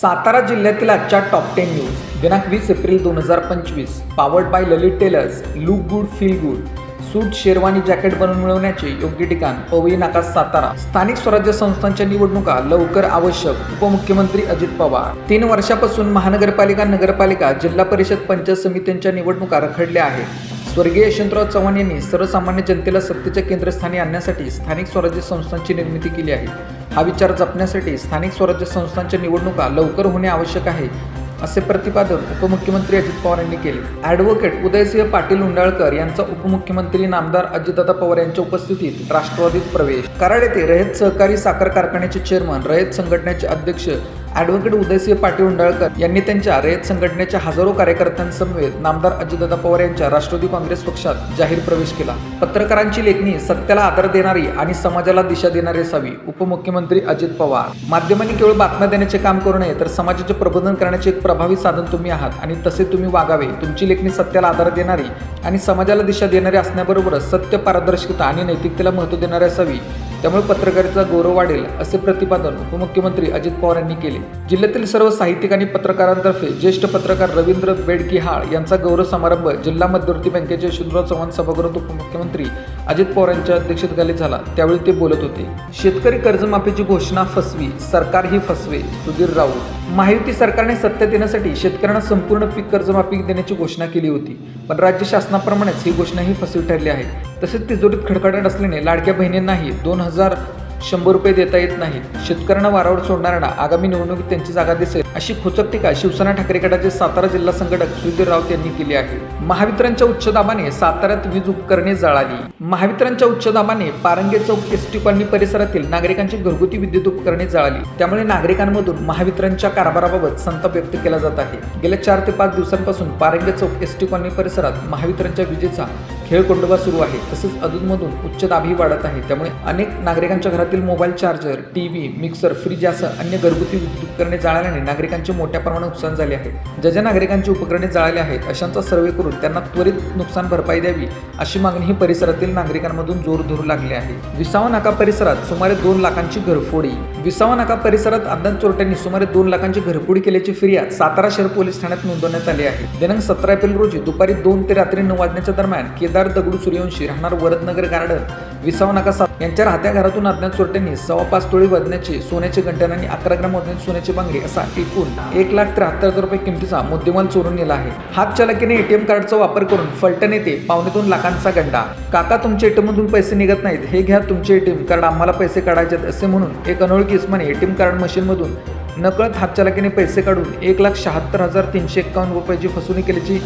सातारा जिल्ह्यातील आजच्या top ten news दिनांक वीस एप्रिल दोन हजार पंचवीस. Powered by Lalit tailors look good feel good suit sherwani jacket बनवून मिळवण्याचे योग्य ठिकाण पवई नाका सातारा. स्थानिक स्वराज्य संस्थांच्या निवडणुका लवकर आवश्यक उपमुख्यमंत्री अजित पवार. तीन वर्षापासून महानगरपालिका नगरपालिका जिल्हा परिषद पंचायत समित्यांच्या निवडणुका रखडल्या आहेत. स्वर्गीय यशवंतराव चव्हाण यांनी सर्वसामान्य जनतेला सत्तेच्या केंद्रस्थानी आणण्यासाठी स्थानिक स्वराज्य संस्थांची निर्मिती केली आहे. हा विचार जपण्यासाठी स्थानिक स्वराज्य संस्थांच्या निवडणुका लवकर होणे आवश्यक आहे असे प्रतिपादन उपमुख्यमंत्री अजित पवार यांनी केले. ॲडव्होकेट उदयसिंह पाटील उंडाळकर यांचा उपमुख्यमंत्री नामदार अजितदादा पवार यांच्या उपस्थितीत राष्ट्रवादीत प्रवेश. कराड येथे रयत सहकारी साखर कारखान्याचे चेअरमन रयत संघटनेचे अध्यक्ष ॲडव्होकेट उदयसिंह पाटील उंडाळकर यांनी त्यांच्या रयत संघटनेच्या हजारो कार्यकर्त्यांसमवेत नामदार अजितदादा पवार यांच्या राष्ट्रवादी काँग्रेस पक्षात जाहीर प्रवेश केला. पत्रकारांची लेखणी सत्याला आदर देणारी आणि समाजाला दिशा देणारी असावी उपमुख्यमंत्री अजित पवार. माध्यमांनी केवळ बातम्या देण्याचे काम करू नये तर समाजाचे प्रबोधन करण्याचे एक प्रभावी साधन तुम्ही आहात आणि तसे तुम्ही वागावे. तुमची लेखणी सत्याला आधार देणारी आणि समाजाला दिशा देणारी असण्याबरोबरच सत्य पारदर्शकता आणि नैतिकतेला महत्त्व देणारी असावी त्यामुळे पत्रकारिता गौरव वाढेल असे प्रतिपादन उपमुख्यमंत्री अजित पवार यांनी केले. जिल्ह्यातील सर्व साहित्यिक आणि पत्रकारांतर्फे ज्येष्ठ पत्रकार रवींद्र बेडकिहाळ यांचा गौरव समारंभ जिल्हा मध्यवर्ती बँकेचे यशवंतराव चव्हाण सभागृहात उपमुख्यमंत्री अजित पवार यांच्या अध्यक्षतेखाली झाला. त्यावेळी ते बोलत होते. शेतकरी कर्जमाफीची घोषणा फसवी सरकार ही फसवे सुधीर राऊत. महायुती सरकारने सत्तेत येण्यासाठी शेतकऱ्यांना संपूर्ण पीक कर्जमाफी देण्याची घोषणा केली होती. पण राज्य शासनाप्रमाणेच ही घोषणा ही फसवी ठरली आहे. तसेच तिजोरीत खडखडाट असल्याने लाडक्या बहिणींनाही दोन हजार शंभर रुपये देता येत नाहीत. शेतकऱ्यांना वारावर सोडणाऱ्यांना आगामी निवडणुकीत त्यांची जागा दिसेल अशी खोचक टीका शिवसेना ठाकरे गटाचे सातारा जिल्हा संघटक सुधीर राऊत यांनी केली आहे. महावितरणच्या उच्च दाबाने साताऱ्यात वीज उपकरणे जळाली. महावितरणच्या उच्च दाबाने Parange Chowk S T colony परिसरातील नागरिकांची घरगुती विद्युत उपकरणे जळाली. त्यामुळे नागरिकांमधून महावितरणच्या कारभाराबाबत संताप व्यक्त केला जात आहे. गेल्या चार ते पाच दिवसांपासून Parange Chowk S T colony परिसरात महावितरणच्या विजेचा खेळकोंडोबा सुरू आहे. तसेच अधूनमधून उच्च दाबही वाढत आहे. त्यामुळे अनेक नागरिकांच्या घरातील mobile charger TV mixer fridge यासह अन्य घरगुती विद्युत उपकरणे जाळल्याने नागरिकांचे मोठ्या प्रमाणात नुकसान झाले आहे. ज्या ज्या नागरिकांची उपकरणे जाळली आहेत अशांचा सर्वे करून त्यांना त्वरित नुकसान भरपाई द्यावी अशी मागणी ही परिसरातील नागरिकांमधून जोर धरू लागली आहे. विसावा नाका परिसरात सुमारे दोन लाखांची घरफोडी. विसावा नाका परिसरात अज्ञात चोरट्यांनी सुमारे दोन लाखांची घरफोडी केल्याची फिर्याद सातारा शहर पोलीस ठाण्यात नोंदवण्यात आली आहे. दिनांक सतरा एप्रिल रोजी दुपारी दोन ते रात्री नऊ वाजण्याच्या दरम्यान केदार दगडू सूर्यवंशी राहणार वरदनगर गार्डन विसाव नाका सात यांच्या राहत्या घरातून अज्ञात चोरट्यांनी सव्वा पाच तोळी वजनाचे सोन्याचे गंठण आणि अकरा ग्राम वजनाचे सोन्याची बांगडी असा एकूण एक लाख त्र्याहत्तर हजार रुपये किमतीचा मुद्देमाल चोरून नेला आहे. हात चालकीने एटीएम कार्डचा वापर करून फलटण येथे पावणे दोन लाखांचा गंडा. काका तुमच्या एटीएम मधून पैसे निघत नाहीत. हे घ्या तुमचे एटीएम कार्ड. आम्हाला पैसे काढायचे आहेत असे म्हणून एक अनोळखी इस्माने एटीएम कार्ड मशीनमधून नकळत हातचालकीने पैसे काढून एक लाख शहात्तर हजार तीनशे एक्कावन्न रुपयाची फसवणूक केल्याची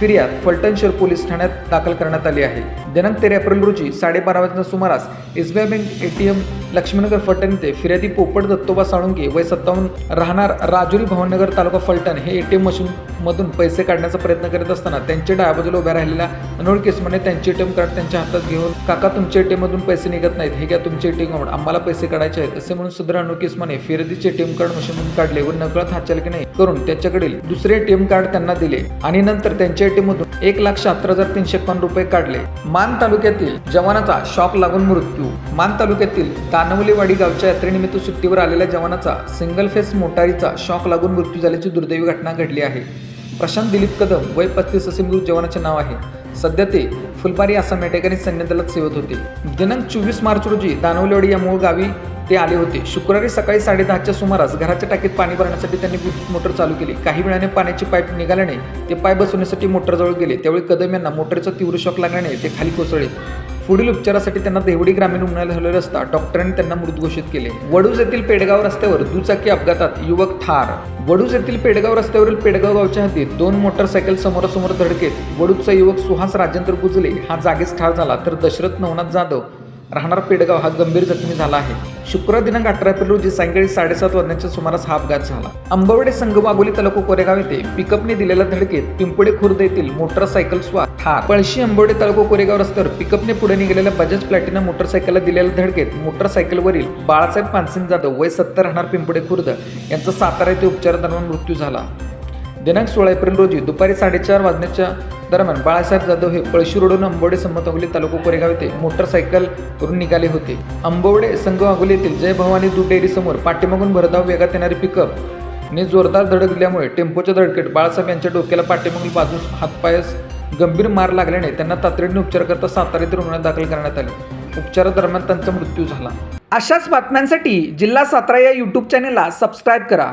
फिर्याद फलटण शहर पोलीस ठाण्यात दाखल करण्यात आली आहे. दिनांक तेरा एप्रिल रोजी साडेबारा वाजता सुमारास SBI bank ATM Laxminagar Phaltan येथे फिर्यादी पोपट दत्तोबा साळुंके वय सत्तावन्न राहणार राजुरी भवननगर तालुका फलटण हे एटीएम मशीन मधून पैसे काढण्याचा प्रयत्न करत असताना त्यांच्या डाव्या बाजूला उभ्या राहिलेल्या अनोळखी केसमध्ये त्यांचे एटीएम कार्ड त्यांच्या हातात घेऊन काका तुमच्या एटीएम मधून पैसे निघत नाहीत. हे घ्या तुमचे एटीएम कार्ड. आम्हाला पैसे काढायचे आहेत. असे म्हणून सदर अनोळखी केसमाने फिर्यादीचे एटीएम कार्ड मशीनमधून काढले व नकळत नाही करून त्याच्याकडील दुसरे एटीएम कार्ड त्यांना दिले. आणि नंतर त्यांच्या एटीएम एक लाख शहात्तर हजार तीनशे एकावन्न रुपये काढले. मान तालुक्यातील जवानाचा शॉक लागून मृत्यू. मान तालुक्यातील तानवलेवाडी गावच्या यात्रेनिमित्त सुट्टीवर आलेल्या जवानाचा सिंगल फेस मोटारीचा शॉक लागून मृत्यू झाल्याची दुर्दैवी घटना घडली आहे. प्रशांत दिलीप कदम वय पस्तीस असे मृत जवानाचे नाव आहे. सध्या ते फुलपारी आसाम या ठिकाणी सैन्य दलात सेवत होते. दिनांक चोवीस मार्च रोजी दानवलेवाडी या मूळ गावी ते आले होते. शुक्रवारी सकाळी साडेदहाच्या सुमारास घराच्या टाकीत पाणी भरण्यासाठी त्यांनी मोटर चालू केली. काही वेळाने पाण्याची पाईप निघाल्याने ते पाय बसवण्यासाठी मोटरजवळ गेले. त्यावेळी कदम यांना मोटरचा तीव्र शॉक लागल्याने ते खाली कोसळले. पुढील उपचारासाठी त्यांना देवडी ग्रामीण रुग्णालय हलवले असता. डॉक्टरांनी त्यांना मृत घोषित केले. वडूज येथील पेडगाव रस्त्यावर दुचाकी अपघातात युवक ठार. वडूज येथील पेडगाव रस्त्यावरील पेडगाव गावच्या हद्दीत दोन मोटरसायकल समोरासमोर धडकेत. वडूजचा युवक सुहास राजेंद्र गुजले. हा जागीच ठार झाला तर दशरथ नवनाथ जाधव राहणार पेडगाव हा गंभीर जखमी झाला आहे. शुक्रवार दिनांक अठरा एप्रिल रोजी सायंकाळी साडेसात वाजण्याच्या सुमारास हा अपघात झाला. अंबवडे संघ वाघोली तालुका कोरेगाव येथे पिकअपने दिलेल्या धडकेत पिंपळे खुर्द येथील मोटरसायकल स्वार ठार पळशी अंबवडे तालुका कोरेगाव रस्त्यावर पिकअपने पुढे निघालेल्या बजाज प्लॅटिना मोटरसायकलला दिलेल्या धडकेत मोटरसायकलवरील बाळासाहेब पानसिंग जाधव वय सत्तर राहणार पिंपळे खुर्द यांचा सातारा येथे उपचारादरम्यान मृत्यू झाला. दिनांक सोळा एप्रिल रोजी दुपारी साडेचार वाजण्याच्या दरम्यान बाळासाहेब जाधव हे पळशी रोडून अंबोडे संमतवली तालुका कोरेगाव येथे मोटरसायकल करून निघाले होते. आंबोडे संघ येथील जय भवानी दूध डेअरी समोर पाठीमागून भरधाव वेगात येणारी पिकअप ने जोरदार धडक दिल्यामुळे टेम्पोच्या धडकेत बाळासाहेब यांच्या डोक्याला पाठीमागून बाजूस हातपायस गंभीर मार लागल्याने त्यांना तातडीने उपचाराकरता सातारा येथे रुग्णालयात दाखल करण्यात आले. उपचारादरम्यान त्यांचा मृत्यू झाला. अशाच बातम्यांसाठी जिल्हा सातारा या यूट्यूब चॅनेलला सबस्क्राईब करा.